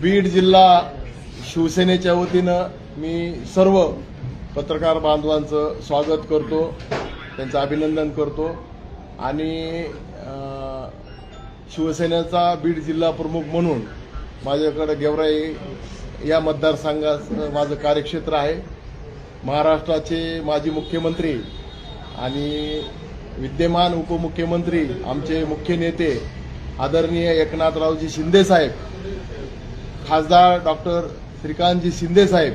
बीड जिल्हा शिवसेनेच्या वतीनं मी सर्व पत्रकार बांधवांचं स्वागत करतो त्यांचं अभिनंदन करतो. आणि शिवसेनेचा बीड जिल्हा प्रमुख म्हणून माझ्याकडे गेवराई या मतदारसंघाचं माझं कार्यक्षेत्र आहे. महाराष्ट्राचे माजी मुख्यमंत्री आणि विद्यमान उपमुख्यमंत्री आमचे मुख्य नेते आदरणीय एकनाथरावजी शिंदे साहेब खासदार डॉक्टर श्रीकांतजी शिंदे साहेब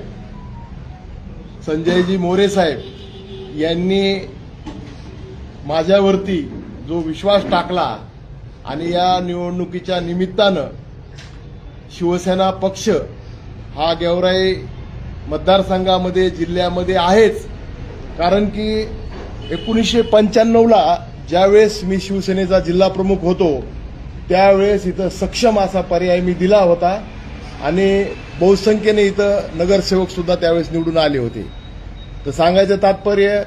संजयजी मोरे साहेब यांनी माझ्यावरती जो विश्वास टाकला आणि या निवडणुकीच्या निमित्तानं शिवसेना पक्ष हा गेवराई मतदारसंघामध्ये जिल्ह्यामध्ये आहेच. कारण की एकोणीसशे पंच्याण्णवला ज्यावेळेस मी शिवसेनेचा जिल्हा प्रमुख होतो त्यावेळेस इथं सक्षम असा पर्याय मी दिला होता आणि बहुसंख्येने इथं नगरसेवक सुद्धा त्यावेळेस निवडून आले होते. तर सांगायचं तात्पर्य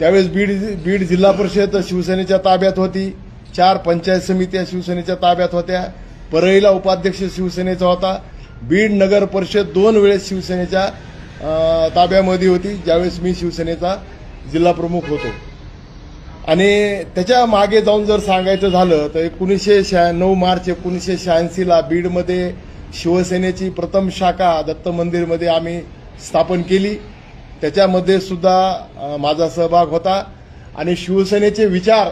त्यावेळेस बीड बीड जिल्हा परिषद शिवसेनेच्या ताब्यात होती चार पंचायत समित्या शिवसेनेच्या ताब्यात होत्या परळीला उपाध्यक्ष शिवसेनेचा होता बीड नगर परिषद दोन वेळेस शिवसेनेच्या ताब्यामध्ये होती ज्यावेळेस मी शिवसेनेचा जिल्हा प्रमुख होतो. आणि त्याच्यामागे जाऊन जर सांगायचं झालं तर एकोणीसशे शहाण्णव मार्च एकोणीसशे शहाऐंशीला बीडमध्ये शिवसेनेची प्रथम शाखा दत्त मंदिरमध्ये आम्ही स्थापन केली. त्याच्यामध्ये सुद्धा माझा सहभाग होता. आणि शिवसेनेचे विचार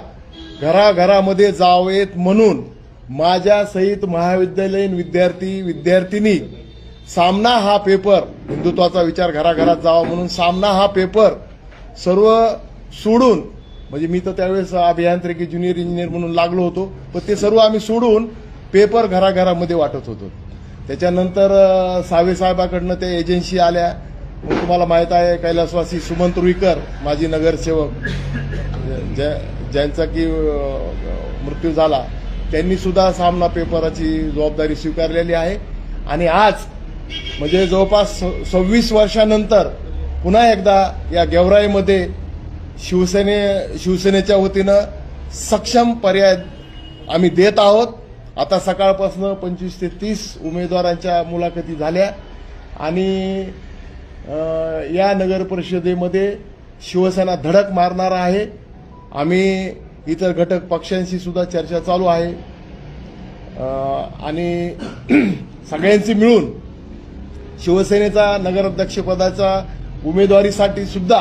घराघरामध्ये जावेत म्हणून माझ्यासहित महाविद्यालयीन विद्यार्थी विद्यार्थिनी सामना हा पेपर हिंदुत्वाचा विचार घराघरात जावा म्हणून सामना हा पेपर सर्व सोडून म्हणजे मी तर त्यावेळेस अभियांत्रिकी ज्युनियर इंजिनियर म्हणून लागलो होतो पण ते सर्व आम्ही सोडून पेपर घराघरामध्ये वाटत होतो. त्याच्यानंतर अं, सावे साहेबाकडनं ते एजन्सी आल्या. मग तुम्हाला माहीत आहे कैलासवासी सुमंत रुईकर माजी नगरसेवक ज्या ज्यांचा की मृत्यू झाला त्यांनी सुद्धा सामना पेपराची जबाबदारी स्वीकारलेली आहे. आणि आज म्हणजे जवळपास सव्वीस वर्षानंतर पुन्हा एकदा या गेवराईमध्ये शिवसेने शिवसेनेच्या वतीनं सक्षम पर्याय आम्ही देत आहोत. आता सकाळपासून पंचवीस ते तीस उमेदवारांच्या मुलाखती झाल्या. आणि या नगर परिषदेमध्ये शिवसेना धडक मारणार आहे. आम्ही इतर घटक पक्षांशी सुद्धा चर्चा चालू आहे. आणि सगळ्यांची मिळून शिवसेनेचा नगराध्यक्षपदाचा उमेदवारीसाठी सुद्धा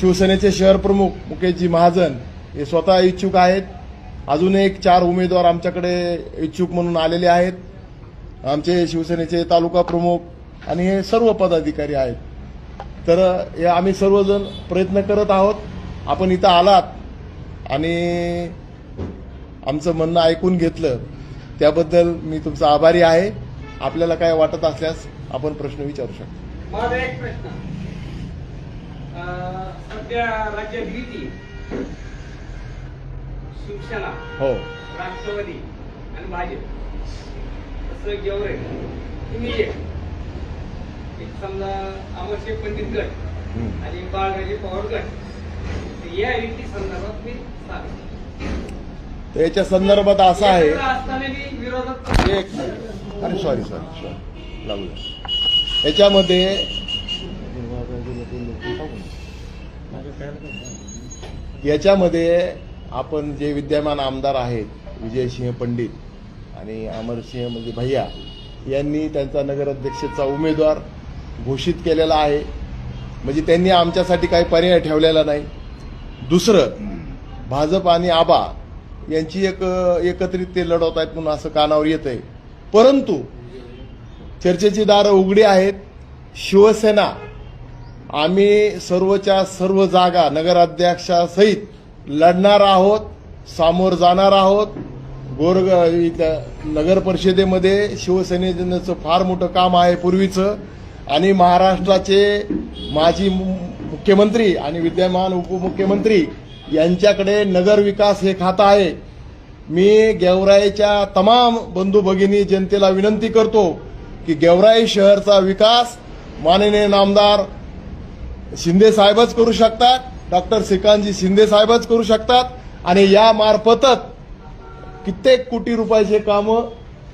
शिवसेनेचे शहर प्रमुख मुकेशजी महाजन हे स्वतः इच्छुक आहेत. अजून एक चार उमेदवार आमच्याकडे इच्छुक म्हणून आलेले आहेत. आमचे शिवसेनेचे तालुका प्रमुख आणि हे सर्व पदाधिकारी आहेत. तर हे आम्ही सर्वजण प्रयत्न करत आहोत. आपण इथं आलात आणि आमचं म्हणणं ऐकून घेतलं. त्याबद्दल मी तुमचा आभारी आहे. आपल्याला काय वाटत असल्यास आपण प्रश्न विचारू शकतो. माझा एक प्रश्न. अं, सध्या राज्यात युती शिवसेना हो. राष्ट्रवादी आणि भाजप असं गेवरे तुम्ही एक समजा अमरशेख पंडित गट. आणि बाळराजे पवार गट या युती संदर्भात मी सांगतो. तर याच्या संदर्भात असं आहे. एक अरे सॉरी सॉरी सॉरी लागू. याच्यामध्ये याच्यामध्ये आपण जे विद्यमान आमदार आहेत विजयसिंह पंडित आणि अमरसिंह म्हणजे भैया यांनी त्यांचा नगराध्यक्षाचा उमेदवार घोषित केलेला आहे. म्हणजे त्यांनी आमच्यासाठी काही पर्याय ठेवलेला नाही. दुसरं भाजप आणि आबा यांची एक एकत्रित ते लढवत आहेत म्हणून असं कानावर येत आहे परंतु चर्चेची दारं उघडी आहेत. शिवसेना आम्ही सर्वच्या सर्व जागा नगराध्यक्षासहित लढणार आहोत सामोर जाणार आहोत. गोरग इथं नगर परिषदेमध्ये शिवसेनेचं फार मोठं काम आहे पूर्वीचं. आणि महाराष्ट्राचे माजी मु- मुख्यमंत्री आणि विद्यमान उपमुख्यमंत्री यांच्याकडे नगर विकास हे खातं आहे. मी गेवराईच्या तमाम बंधू भगिनी जनतेला विनंती करतो की गेवराई शहरचा विकास माननीय नामदार शिंदे साहेबच करू शकतात डॉक्टर श्रीकांतजी शिंदे साहेबच करू शकतात आणि या मार्फतच कित्येक कोटी रुपयाचे काम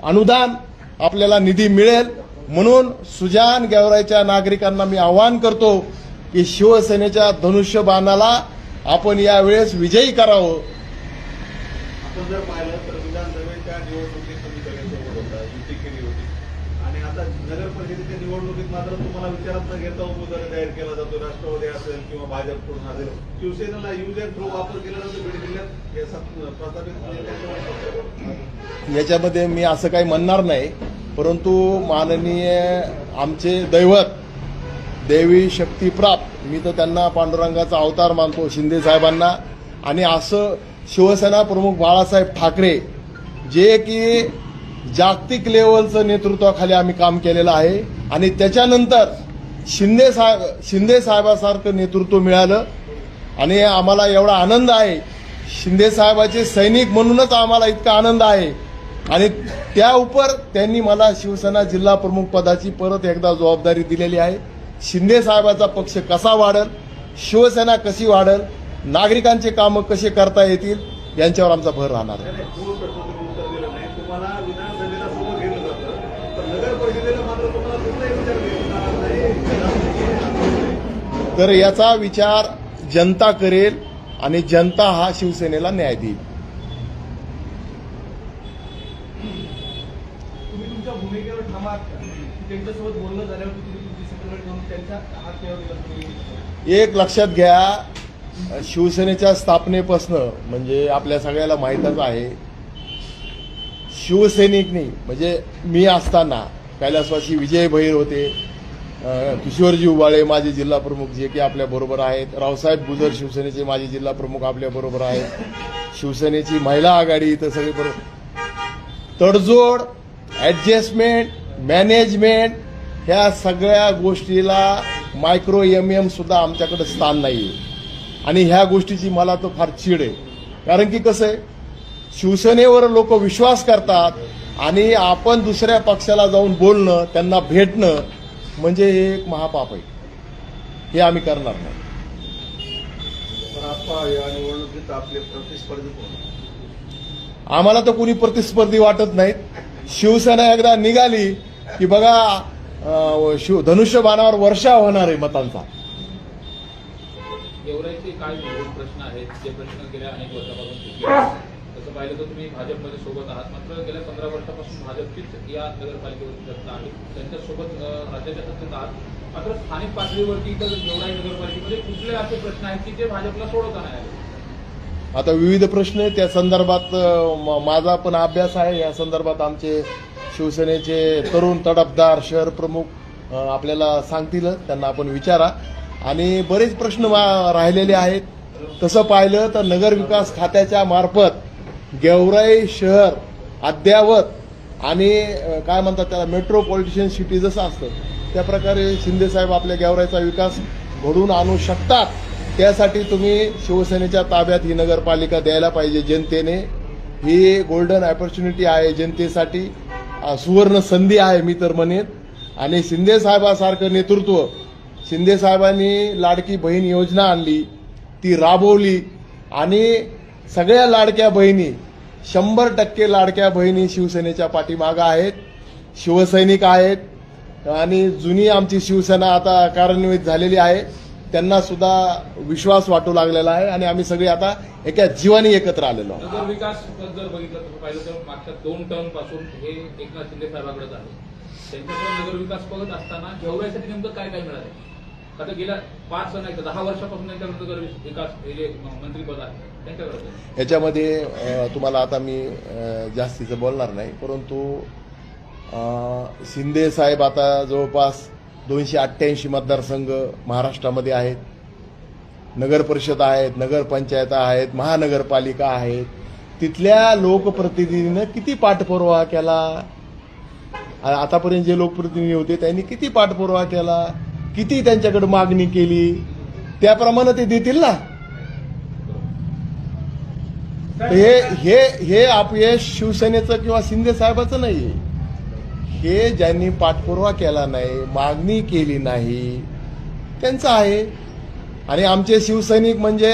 अनुदान आपल्याला निधी मिळेल. म्हणून सुजान गेवराईच्या नागरिकांना मी आवाहन करतो की शिवसेनेच्या धनुष्यबाणाला आपण यावेळेस विजयी करावं आपण जर पाहिलं तर विधानसभेच्या निवडणुकीत तुम्ही सगळ्यांसोबत होता युती केली होती आणि आता नगर परिषदेच्या निवडणुकीत मात्र तुम्हाला विचारात न घेता उमेदवारी जाहीर केला जातो राष्ट्रवादी असेल किंवा भाजपकडून शिवसेनेला युज अँड थ्रो वापर केला जातो बीड जिल्ह्यात याच्यामध्ये मी असं काही म्हणणार नाही परंतु माननीय आमचे दैवत देवी शक्तीप्राप्त मी तर त्यांना पांडुरंगाचा अवतार मानतो शिंदे साहेबांना. आणि असं शिवसेना प्रमुख बाळासाहेब ठाकरे जे की जागतिक लेवलचं नेतृत्वाखाली आम्ही काम केलेलं आहे. आणि त्याच्यानंतर शिंदे साहेब शिंदे साहेबासारखं नेतृत्व मिळालं. आणि आम्हाला एवढा आनंद आहे. शिंदे साहेबाचे सैनिक म्हणूनच आम्हाला इतका आनंद आहे. आणि त्या उपर त्यांनी मला शिवसेना जिल्हा प्रमुख पदाची परत एकदा जबाबदारी दिलेली आहे. शिंदे साहेबाचा पक्ष कसा वाढल शिवसेना कशी वाढल नागरिकांचे कामं कसे करता येतील यांच्यावर आमचा भर राहणार आहे नाही, मूळ प्रश्नाचं उत्तर दिलं नाही तुम्हाला विधानसभेला सोबत घेतलं जातं पण नगर परिषदेला मात्र तुम्हाला कुठलाही विचार केला नाही तर याचा विचार जनता करेल आणि जनता हा शिवसेनेला न्याय देईल. एक लक्षात घ्या शिवसेनेच्या स्थापनेपासनं म्हणजे आपल्या सगळ्याला माहीतच आहे शिवसैनिकनी म्हणजे मी असताना कैलासवासी विजय भैर होते किशोरजी उबाळे माजी जिल्हा प्रमुख जे की आपल्या बरोबर आहेत. रावसाहेब गुजर शिवसेनेचे माजी जिल्हा प्रमुख आपल्या बरोबर आहेत. शिवसेनेची महिला आघाडी इथं सगळे बरोबर तडजोड ऍडजस्टमेंट मॅनेजमेंट ह्या सगळ्या गोष्टीला मायक्रो एम एम सुद्धा आमच्याकडे स्थान नाही आणि ह्या गोष्टीची मला तर फार चीड आहे. कारण की कसं आहे शिवसेनेवर लोक विश्वास करतात आणि आपण दुसऱ्या पक्षाला जाऊन बोलणं त्यांना भेटणं म्हणजे हे एक महापाप आहे. हे आम्ही करणार नाही. पण आता या निवडणुकीत आपले प्रतिस्पर्धी कोण? आम्हाला तर कोणी प्रतिस्पर्धी वाटत नाहीत. शिवसेना एकदा निघाली की बघा शिव धनुष्यबाणावर वर्षा होणार आहे मतांचा. गेवराईचे काय मूलभूत प्रश्न आहेत? जे प्रश्न गेल्या अनेक वर्षापासून पाहिलं तर तुम्ही भाजपमध्ये सोबत आहात. मात्र गेल्या पंधरा वर्षापासून भाजपचीच या नगरपालिकेवरती सत्ता आहे त्यांच्यासोबत राज्याच्या सत्तेत आहात. मात्र स्थानिक पातळीवरती तर गेवराई नगरपालिकेमध्ये कुठले असे प्रश्न आहेत की ते भाजपला सोडवता नाही आले? आता विविध प्रश्न आहेत. त्या संदर्भात माझा पण अभ्यास आहे. या संदर्भात आमचे शिवसेनेचे तरुण तडफदार शहर प्रमुख आपल्याला सांगतील. त्यांना आपण विचारा. आणि बरेच प्रश्न राहिलेले आहेत. तसं पाहिलं तर नगरविकास खात्याच्या मार्फत गेवराई शहर अद्यावत आणि काय म्हणतात त्याला मेट्रोपॉलिटिशियन सिटी जसं असतं त्या प्रकारे शिंदेसाहेब आपल्या गेवराईचा विकास घडवून आणू शकतात. त्यासाठी तुम्ही शिवसेनेच्या ताब्यात ही नगरपालिका द्यायला पाहिजे जनतेने. ही गोल्डन ऑपॉर्च्युनिटी आहे जनतेसाठी. सुवर्ण संधी आहे मी तर म्हणेन. आणि शिंदेसाहेबासारखं नेतृत्व शिंदेसाहेबांनी लाडकी बहीण योजना आणली ती राबवली आणि सगळ्या लाडक्या बहिणी शंभर टक्के लाडक्या बहिणी शिवसेनेच्या पाठीमागं आहेत शिवसैनिक आहेत आणि जुनी आमची शिवसेना आता कार्यान्वित झालेली आहे. त्यांना सुद्धा विश्वास वाटू लागलेला आहे आणि आम्ही सगळे आता एका जीवानी एकत्र आलेलो आहोत. विकास जर बघितलं पाहिलं तर मागच्या दोन टर्मपासून हे एकनाथ शिंदे साहेबाकडेच आहे. त्यांच्याकडे नगरविकास बघत असताना गेवराईसाठी नेमकं काय काय मिळालं? आता गेल्या पाच नाही तर दहा वर्षापासून त्यांच्या नगर विकास हे जे मंत्रीपद आहे याच्यामध्ये तुम्हाला आता मी जास्तीचं बोलणार नाही परंतु शिंदे साहेब आता जवळपास दोनशे अठ्ठ्याऐंशी मतदारसंघ महाराष्ट्रामध्ये आहेत. नगर परिषद आहेत नगरपंचायत आहेत महानगरपालिका आहेत. तिथल्या लोकप्रतिनिधीनं किती पाठपुरावा केला? आतापर्यंत जे लोकप्रतिनिधी होते त्यांनी किती पाठपुरावा केला? किती त्यांच्याकडे मागणी केली? त्याप्रमाणे ते देतील ना? तर हे हे हे अपयश शिवसेनेचं किंवा शिंदे साहेबाचं नाही हे ज्यांनी पाठपुरावा केला नाही मागणी केली नाही त्यांचं आहे. आणि आमचे शिवसैनिक म्हणजे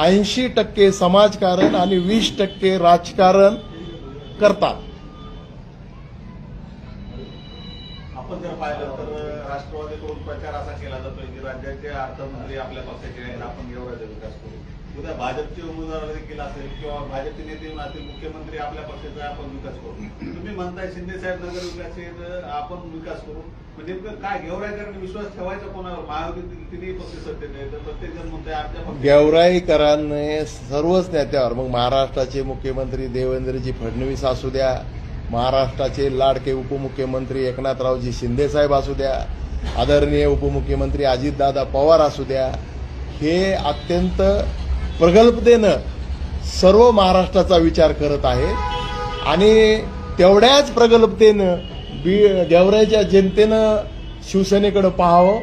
ऐंशी टक्के समाजकारण आणि वीस टक्के राजकारण करतात. आपण जर पाहिलं तर राष्ट्रवादीकडून प्रचार असा केला जातोय की राज्याचे अर्थमंत्री आपल्या पक्षाचे आहेत आपण एवढा विकास करू उद्या भाजपचे उमेदवार देखील असेल किंवा भाजपचे नेते येऊन असतील मुख्यमंत्री आपल्या पक्षाचा आपण विकास करू. तुम्ही म्हणताय शिंदे साहेब नगर विकास आपण विकास करू. म्हणजे नेमकं काय गेवराईकरांनी विश्वास ठेवायचा कोणावर? महायुतीतील तिन्ही पक्ष सत्तेत आहे तर प्रत्येक जण म्हणताय आपल्या गेवराईकरांनी सर्वच नेत्यावर मग महाराष्ट्राचे मुख्यमंत्री देवेंद्रजी फडणवीस असू द्या महाराष्ट्राचे लाडके उपमुख्यमंत्री एकनाथरावजी शिंदेसाहेब असू द्या आदरणीय उपमुख्यमंत्री अजितदादा पवार असू द्या हे अत्यंत प्रगल्भतेनं सर्व महाराष्ट्राचा विचार करत आहे. आणि तेवढ्याच प्रगल्भतेनं बी गेवराईच्या जनतेनं शिवसेनेकडं पाहावं.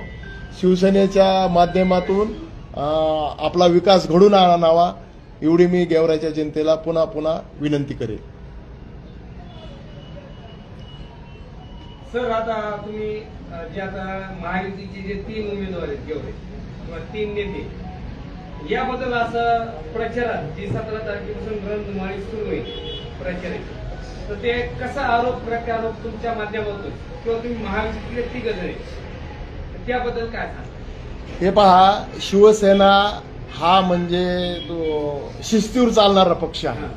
शिवसेनेच्या माध्यमातून आपला विकास घडून आणावा एवढी मी गेवराच्या जनतेला पुन्हा पुन्हा विनंती करेन सर आता तुम्ही जे आता महायुतीचे जे तीन उमेदवार आहेत गेवरे किंवा तीन नेते याबद्दल असं प्रचारात जी सतरा तारखेपासून रणधुमाळी सुरू होईल प्रचाराची. तर ते कसा आरोप प्रत्यारोप तुमच्या माध्यमातून किंवा तुम्ही जण आहेत. तर त्याबद्दल काय सांगा हे पहा शिवसेना हा म्हणजे तो शिस्तीवर चालणारा पक्ष आहे.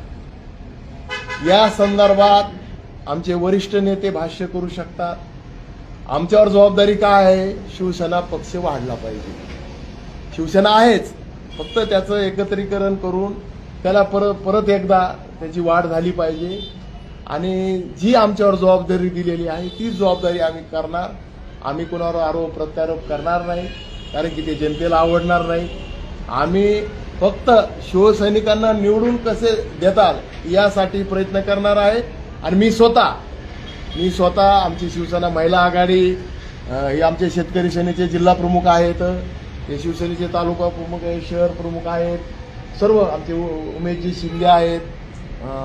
या संदर्भात आमचे वरिष्ठ नेते भाष्य करू शकतात. आमच्यावर जबाबदारी काय आहे? शिवसेना पक्ष वाढला पाहिजे. शिवसेना आहेच. फक्त त्याचं एकत्रीकरण करून त्याला परत परत एकदा त्याची वाढ झाली पाहिजे. आणि जी आमच्यावर जबाबदारी दिलेली आहे ती जबाबदारी आम्ही करणार. आम्ही कोणावर आरोप प्रत्यारोप करणार नाही कारण की ते जनतेला आवडणार नाही. आम्ही फक्त शिवसैनिकांना निवडून कसे देतात यासाठी प्रयत्न करणार आहे. आणि मी स्वतः मी स्वतः आमची शिवसेना महिला आघाडी हे आमचे शेतकरी सेनेचे जिल्हा प्रमुख आहेत. हे शिवसेनेचे तालुका प्रमुख आहेत शहर प्रमुख आहेत सर्व आमचे उ- उमेशजी शिंदे आहेत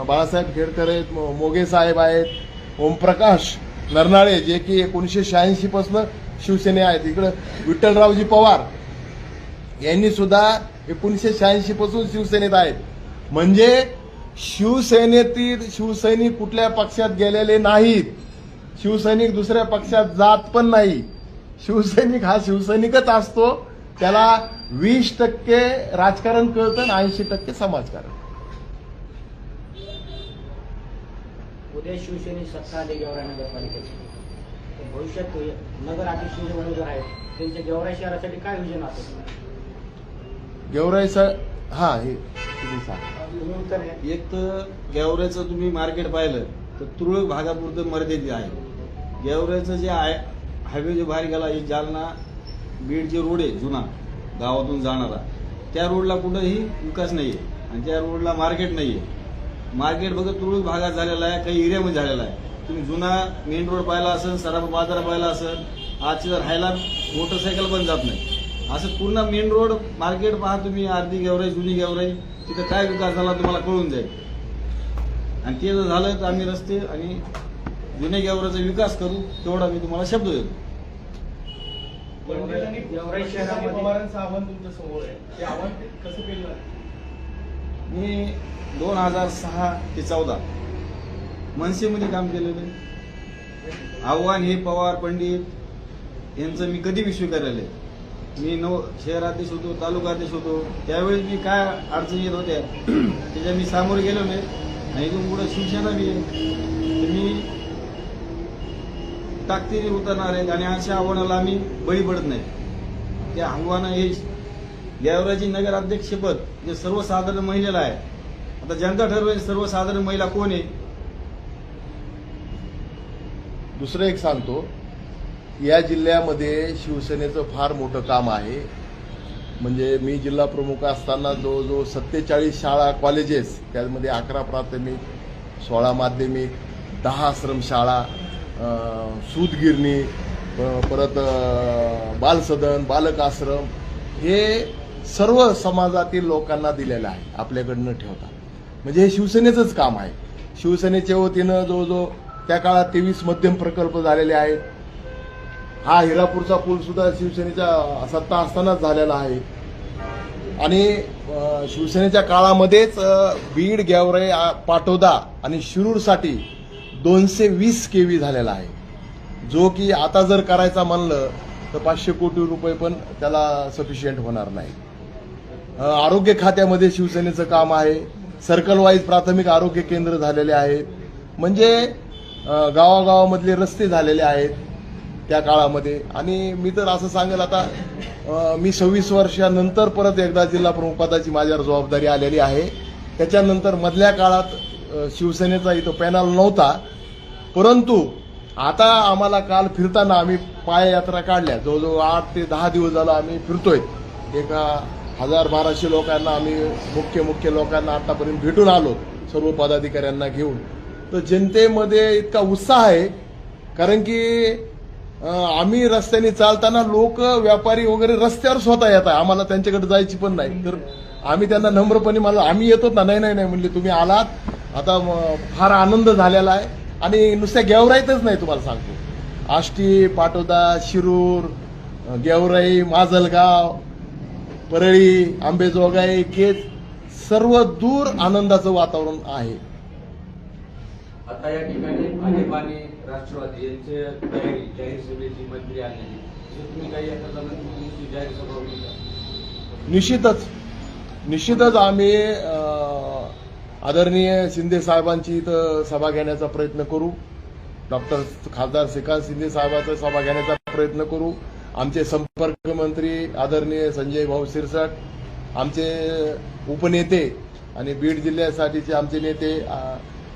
बाळासाहेब खेडकर आहेत मोगे साहेब आहेत ओमप्रकाश नरनाळे जे की एकोणीसशे शहाऐंशीपासून शिवसेने आहेत. इकडं विठ्ठलरावजी पवार यांनी सुद्धा एकोणीसशे शहाऐंशीपासून शिवसेनेत आहेत. म्हणजे शिवसेनेतील शिवसैनिक कुठल्या पक्षात गेलेले नाहीत. शिवसैनिक दुसऱ्या पक्षात जात पण नाही. शिवसैनिक हा शिवसैनिकच असतो. त्याला वीस टक्के राजकारण कळतं आणि ऐंशी टक्के समाजकारण. उद्या शिवसेने सत्ता आली गेवराई नगरपालिकेची. भविष्यात नगर अध्यक्ष जे उमेदवार आहेत त्यांच्या गेवराई शहरासाठी काय योजना असेल गेवराईचं हा हे तुम्ही सांगा. एक तर गेवऱ्याचं तुम्ही मार्केट पाहिलं तर तुरळक भागापुरतं मर्यादित आहे. गेवऱ्याचं जे आहे हायवे जो बाहेर गेला हे जालना बीड जे रोड आहे जुना गावातून जाणारा त्या रोडला कुठंही विकास नाही आहे आणि त्या रोडला मार्केट नाही आहे मार्केट बघा तुरळक भागात झालेला आहे काही एरियामध्ये झालेला आहे. तुम्ही जुना मेन रोड पाहिला असेल सराफ बाजार पाहिला असेल आज जर राहायला मोटरसायकल पण जात नाही. असं पूर्ण मेन रोड मार्केट पहा तुम्ही अर्धी गेवराई जुनी गेवराई तिथं काय विकास झाला तुम्हाला कळून जाईल. आणि ते जर झालं तर आम्ही रस्ते आणि जुन्या गेवराचा विकास करू तेवढा मी तुम्हाला शब्द देतो. मी दोन हजार सहा ते चौदा मनसेमध्ये काम केलेलं आहे. आव्हान हे पवार पंडित यांचं मी कधी स्वीकारलेलं आहे. मी नव शहराध्यक्ष होतो तालुकाध्यक्ष होतो. त्यावेळी मी काय अडचणी येत होत्या त्याच्या मी सामोरे गेलो नाही. आणि इथून पुढे शिवसेना बी आहे. मी ताकदीने उतरणार आहेत आणि अशा आव्हानाला आम्ही बळी पडत नाही. ते आव्हानं हे देवराजी नगर अध्यक्षपद जे सर्वसाधारण महिलेला आहे. आता जनता ठरवेल सर्वसाधारण महिला कोण आहे? दुसरं एक सांगतो या जिल्ह्यामध्ये शिवसेनेचं फार मोठं काम आहे. म्हणजे मी जिल्हा प्रमुख असताना जवळजवळ सत्तेचाळीस शाळा कॉलेजेस त्यामध्ये अकरा प्राथमिक सोळा माध्यमिक दहा आश्रमशाळा सूतगिरणी परत बालसदन बालक आश्रम हे सर्व समाजातील लोकांना दिलेलं आहे आपल्याकडनं ठेवता. म्हणजे हे शिवसेनेचंच काम आहे. शिवसेनेच्या वतीनं जवळजवळ त्या काळात तेवीस मध्यम प्रकल्प झालेले आहेत. हा हिरापूरचा पूल सुद्धा शिवसेनेच्या सत्ता असतानाच झालेला आहे. आणि शिवसेनेच्या काळामध्येच बीड गेवराई पाटोदा आणि शिरूरसाठी दोनशे वीस के व्ही झालेला आहे. जो की आता जर करायचा म्हणलं तर पाचशे कोटी रुपये पण त्याला सफिशियंट होणार नाही. आरोग्य खात्यामध्ये शिवसेनेचं काम आहे. सर्कल वाईज प्राथमिक आरोग्य केंद्र झालेले आहेत. म्हणजे गावागावामधले रस्ते झालेले आहेत त्या काळामध्ये. आणि मी तर असं सांगेल आता मी सव्वीस वर्षानंतर परत एकदा जिल्हा प्रमुख पदाची माझ्यावर जबाबदारी आलेली आहे. त्याच्यानंतर मधल्या काळात शिवसेनेचा इथं पॅनल नव्हता. परंतु आता आम्हाला काल फिरताना आम्ही पाययात्रा काढल्या. जवळजवळ आठ ते दहा दिवस झालं आम्ही फिरतोय. एका हजार बाराशे लोकांना आम्ही मुख्य मुख्य लोकांना आतापर्यंत भेटून आलो. सर्व पदाधिकाऱ्यांना घेऊन. तर जनतेमध्ये इतका उत्साह आहे. कारण की आम्ही रस्त्याने चालताना लोक व्यापारी वगैरे रस्त्यावर स्वतः येत आहे. आम्हाला त्यांच्याकडे जायची पण नाही. तर आम्ही त्यांना नम्रपणे मला आम्ही येतो ना. नाही नाही नाही. म्हणले तुम्ही आलात. आता फार आनंद झालेला आहे. आणि नुसत्या गेवराईतच नाही तुम्हाला सांगतो. आष्टी पाटोदा शिरूर गेवराई माजलगाव परळी आंबेजोगाई केज सर्व दूर आनंदाचं वातावरण आहे. आता या ठिकाणी भाजप आणि राष्ट्रवादी यांची तयारी जाहीर सभेची मंत्री आणलेली तर तुम्ही काही जाहीर सभा? निश्चितच. निश्चितच आम्ही आदरणीय शिंदे साहेबांची इथं सभा घेण्याचा प्रयत्न करू. डॉक्टर खासदार श्रीकांत शिंदे साहेबांचा सभा घेण्याचा प्रयत्न करू. आमचे संपर्क मंत्री आदरणीय संजय भाऊ शिरसाट आमचे उपनेते आणि बीड जिल्ह्यासाठीचे आमचे नेते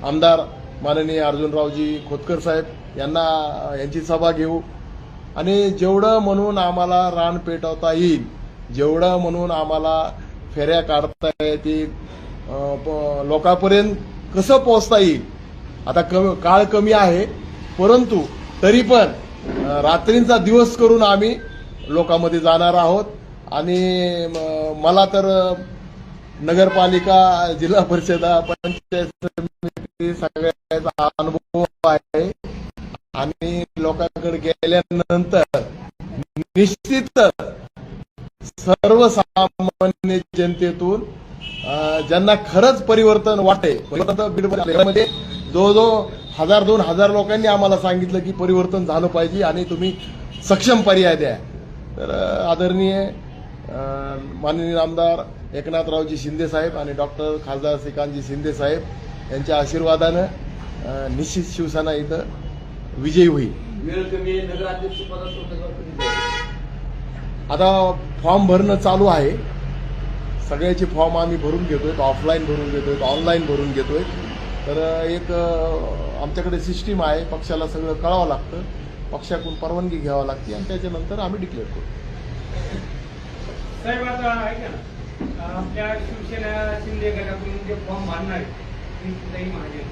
आमदार माननीय अर्जुनरावजी खोतकर साहेब यांना यांची सभा घेऊ. आणि जेवढं म्हणून आम्हाला रान पेटवता येईल जेवढं म्हणून आम्हाला फेऱ्या काढता येतील लोकांपर्यंत कसं पोहोचता येईल? आता कमी काळ कमी आहे परंतु तरी पण रात्रींचा दिवस करून आम्ही लोकांमध्ये जाणार आहोत. आणि मला तर नगरपालिका जिल्हा परिषदा पंचायत समिती सगळ्याचा अनुभव आहे. आणि लोकांकडे गेल्यानंतर निश्चितच सर्वसामान्य जनतेतून ज्यांना खरंच परिवर्तन वाटे परिवर्तन बीडमध्ये जवळजवळ हजार दोन हजार लोकांनी आम्हाला सांगितलं की परिवर्तन झालं पाहिजे आणि तुम्ही सक्षम पर्याय द्या. तर आदरणीय माननीय आमदार एकनाथरावजी शिंदे साहेब आणि डॉक्टर खासदार श्रीकांतजी शिंदे साहेब यांच्या आशीर्वादानं निश्चित शिवसेना इथं विजयी होईल. आता फॉर्म भरणं चालू आहे. सगळ्याचे फॉर्म आम्ही भरून घेतो आहेत ऑफलाईन भरून घेतो आहेत ऑनलाईन भरून घेतो आहेत तर एक आमच्याकडे सिस्टीम आहे पक्षाला सगळं कळावं लागतं. पक्षाकडून परवानगी घ्यावी लागते आणि त्याच्यानंतर आम्ही डिक्लेअर करू साहेब आता ऐका ना. आपल्या शिवसेना शिंदे गटाकडून जे फॉर्म भरणार आहे महाजन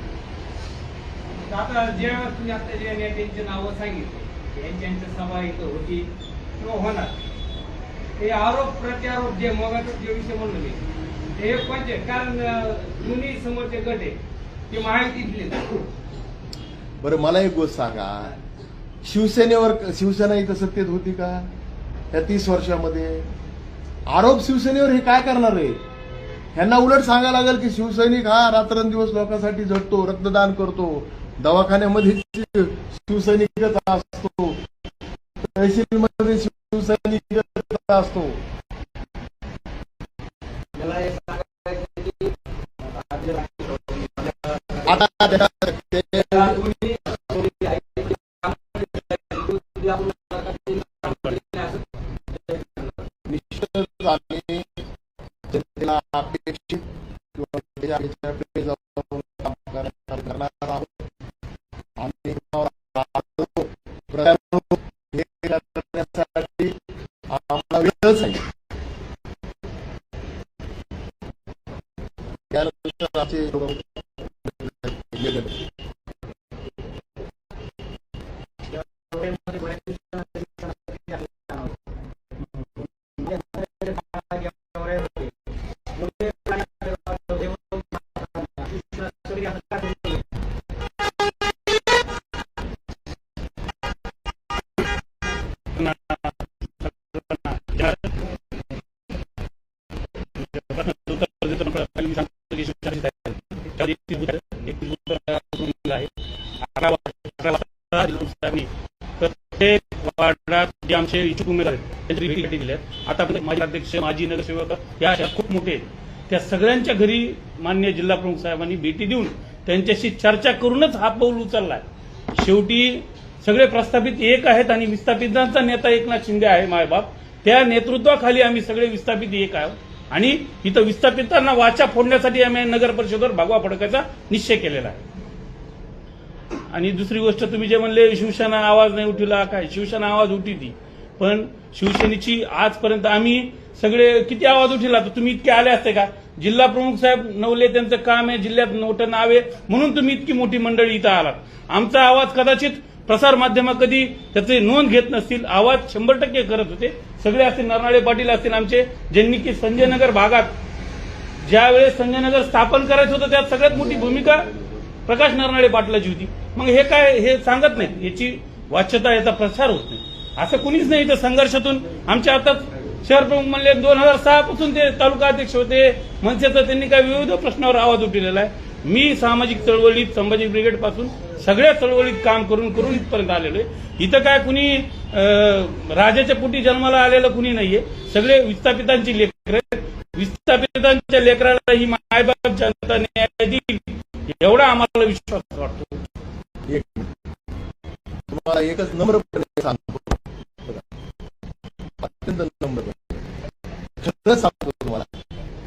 तर आता ज्या तुम्ही आता जे नेत्यांची नावं सांगितली यांच्या सभा इथं होती किंवा होणार. हे आरोप प्रत्यारोप जे मगाचं जे विषय म्हणून मी. हे पंच म्हणजे कारण दोन्ही समोरचे गट आहे ते महायुतीतले बरं मला एक गोष्ट सांगा. शिवसेनेवर शिवसेना इथं सत्तेत होती का? या तीस वर्षामध्ये. आरोप शिवसेनेवर हे काय करणार आहे? ह्यांना उलट सांगायला लागेल की शिवसैनिक हा रात्रंदिवस लोकांसाठी झटतो रक्तदान करतो. दवाखान्यामध्ये शिवसैनिकच असतो. तहसीलमध्ये शिवसैनिक असतो. एक आता वार्डात जे आमचे इच्छुक उमेदवार आहेत भेटी दिल्या आतापर्यंत माजी अध्यक्ष माजी नगरसेवक या अशा खूप मोठे आहेत. त्या सगळ्यांच्या घरी मान्य जिल्हा प्रमुख साहेबांनी भेटी देऊन त्यांच्याशी चर्चा करूनच हा पाऊल उचललाय. शेवटी सगळे प्रस्थापित एक आहेत आणि विस्थापितांचा नेता एकनाथ शिंदे आहे मायबाप. त्या नेतृत्वाखाली आम्ही सगळे विस्थापित एक आहोत. आणि इथं विस्थापितांना वाचा फोडण्यासाठी आम्ही नगर परिषदेवर भागवा फडकायचा निश्चय केलेला आहे. आणि दुसरी गोष्ट तुम्ही जे म्हणले शिवसेना आवाज नाही उठवला काय? शिवसेना आवाज उठी ती. पण शिवसेनेची आजपर्यंत आम्ही सगळे किती आवाज उठिला तर तुम्ही इतके आले असते का? जिल्हा प्रमुख साहेब नवले त्यांचं काम आहे जिल्ह्यात मोठं नाव आहे म्हणून तुम्ही इतकी मोठी मंडळी इथं आलात. आमचा आवाज कदाचित प्रसार माध्यम कधी त्याचे नोंद घेत नसतील आवाज शंभर टक्के करत होते. सगळे असतील नरनाळे पाटील असतील आमचे ज्यांनी की संजयनगर भागात ज्यावेळेस संजयनगर स्थापन करायचं होतं त्यात सगळ्यात मोठी भूमिका प्रकाश नरनाळे पाटलाची होती. मग हे काय हे सांगत नाही याची वाच्यता याचा प्रसार होत नाही. असं कुणीच नाही इथं संघर्षातून. आमच्या आता शहर प्रमुख म्हणले दोन हजार सहा पासून ते तालुका अध्यक्ष होते. मनसेचा त्यांनी काय विविध प्रश्नावर आवाज उठलेला आहे. मी सामाजिक चळवळीत संभाजी ब्रिगेडपासून सगळ्या चळवळीत काम करून करून इथपर्यंत आलेलो आहे. इथं काय कुणी राजाच्या पोटी जन्माला आलेलं कुणी नाहीये. सगळे विस्थापितांची लेकर विस्थापितांच्या लेकराला ही मायबाप जनता न्याय देईल एवढा आम्हाला विश्वास वाटतो. एक तुम्हाला एकच नम्रपणे सांगतो. अत्यंत नम्रपणे खरं सांगतो तुम्हाला.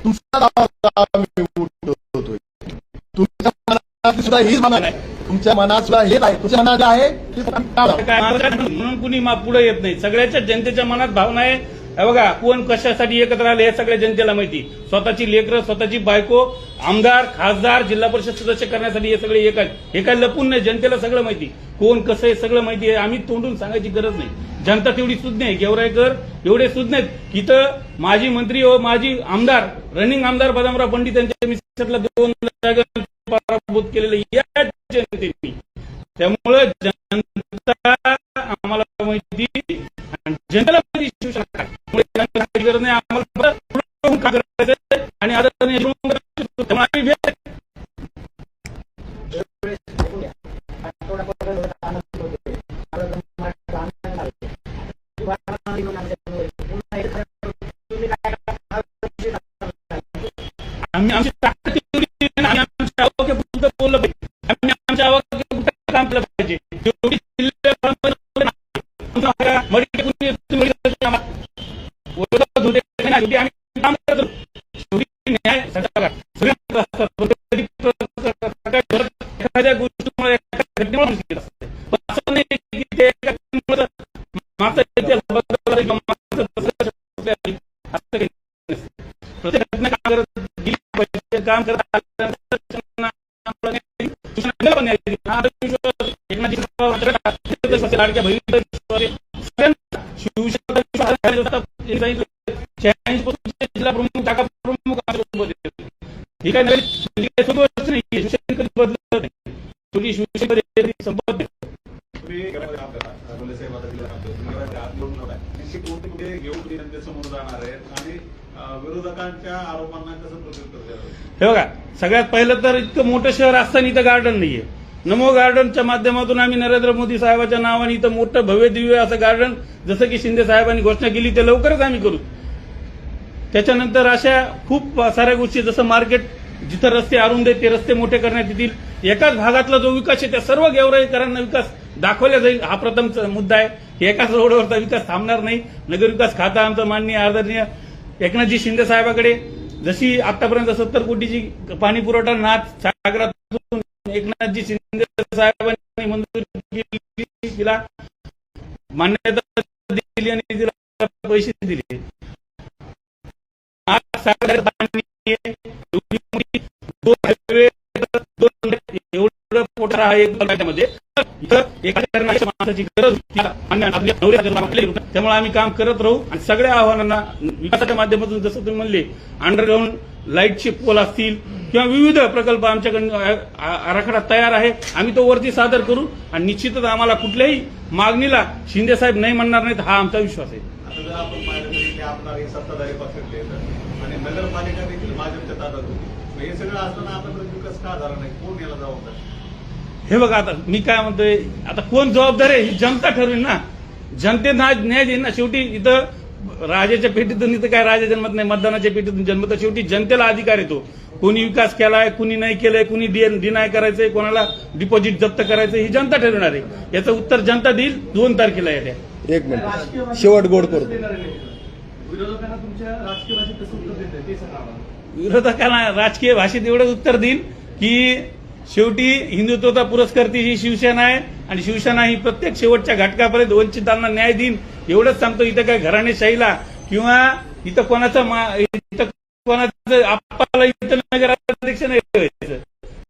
तुमचा आवाज आम्ही उठवतोय तुमच्या मनात सुद्धा हीच तुमच्या मनात सुद्धा हेच आहे. तुमच्या मनात आहे म्हणून कुणी पुढे येत नाही. सगळ्याच्या जनतेच्या मनात भावना आहे. बघा कोण कशासाठी एकत्र आले हे सगळ्या जनतेला माहिती. स्वतःची लेकरं स्वतःची बायको आमदार खासदार जिल्हा परिषद सदस्य करण्यासाठी हे सगळे एक आहेत. हे काय लपून नाही जनतेला सगळं माहिती. कोण कसं आहे सगळं माहिती आहे आम्ही तोंडून सांगायची गरज नाही. जनता तेवढी सुज्ञ आहे. गेवराईकर एवढे सुज्ञ आहेत इथं माजी मंत्री व माजी आमदार रनिंग आमदार बदामराव पंडित यांच्या मिस्टरला दोन पराभूत केलेलं या जनतेने. त्यामुळे जनता आम्हाला माहिती आणि जनतेला माहिती शिवसेना गरज नाही आम्हाला आणि आदरणीय काम करत बोले साहेब आता दिलं सांगतो. तुम्ही गेल्यामध्ये आत घेऊन नव्हता. नेमके कोणते कुठे घेऊन ते जाणार आहेत आणि विरोधकांच्या आरोपांना कसं प्रत्युत्तर हे बघा सगळ्यात पहिलं तर इतकं मोठं शहर असताना इथं गार्डन नाहीये. नमो गार्डनच्या माध्यमातून आम्ही नरेंद्र मोदी साहेबाच्या नावाने इथं मोठं भव्य दिव्य असं गार्डन जसं की शिंदे साहेबांनी घोषणा केली ते लवकरच आम्ही करू. त्याच्यानंतर अशा खूप साऱ्या गोष्टी जसं मार्केट जिथं रस्ते अरुंद आहेत ते रस्ते मोठे करण्यात येतील. एकाच भागातला जो विकास आहे त्या सर्व गेवराईकरांना विकास दाखवला जाईल हा प्रथम मुद्दा आहे. की एकाच रोडवरचा विकास थांबणार नाही. नगरविकास खाता आमचं माननीय आदरणीय एकनाथजी शिंदे साहेबाकडे. जशी आतापर्यंत सत्तर कोटीची पाणी पुरवठा नाथ सागरातून एकनाथजी शिंदे साहेबांनी मंजुरी केली तिला मान्यता दिली आणि तिला पैसे दिले. आज सागर पाणी एवढं मोठा आहे त्यामध्ये इथं एका माणसाची गरज त्यामुळे आम्ही काम करत राहू. आणि सगळ्या आव्हानांना विकासाच्या माध्यमातून जसं तुम्ही म्हणले अंडरग्राऊंड लाईटचे पोल असतील किंवा विविध प्रकल्प आमच्याकडून आराखडा तयार आहे. आम्ही तो वरती सादर करू. आणि निश्चितच आम्हाला कुठल्याही मागणीला शिंदे साहेब नाही म्हणणार नाहीत हा आमचा विश्वास आहे. सत्ताधारी पक्षातले आणि नगरपालिका देखील भाजपच्या ताब्यात होती. हे सगळं असताना आपण विकास का झाला नाही? कोण याला जबाबदार? हे बघा आता मी काय म्हणतोय आता कोण जबाबदार आहे? ही जनता ठरवेल ना. जनतेना न्याय देईल ना. शेवटी इथं राजाच्या पेटीतून इथं काय राजा जन्मत नाही मतदानाच्या पेटीतून जन्मत तर शेवटी जनतेला अधिकार येतो. कोणी विकास केलाय कुणी नाही केलाय कुणी डिनाय करायचंय कोणाला डिपॉझिट जप्त करायचं ही जनता ठरवणार आहे. याचं उत्तर जनता देईल दोन तारखेला येत्या एक मिनिट. शेवट गोड करतो राजकीय भाषेत विरोधकांना राजकीय भाषेत एवढंच उत्तर देईल की शेवटी हिंदुत्वता पुरस्कार ती ही शिवसेना आहे आणि शिवसेना ही प्रत्येक शेवटच्या घटकापर्यंत वंचितांना न्याय देईन. एवढंच सांगतो इथं काय घराणेशाहीला किंवा इथं कोणाचं इथं कोणाचं आपल्याला इथं नगराध्यक्ष नाही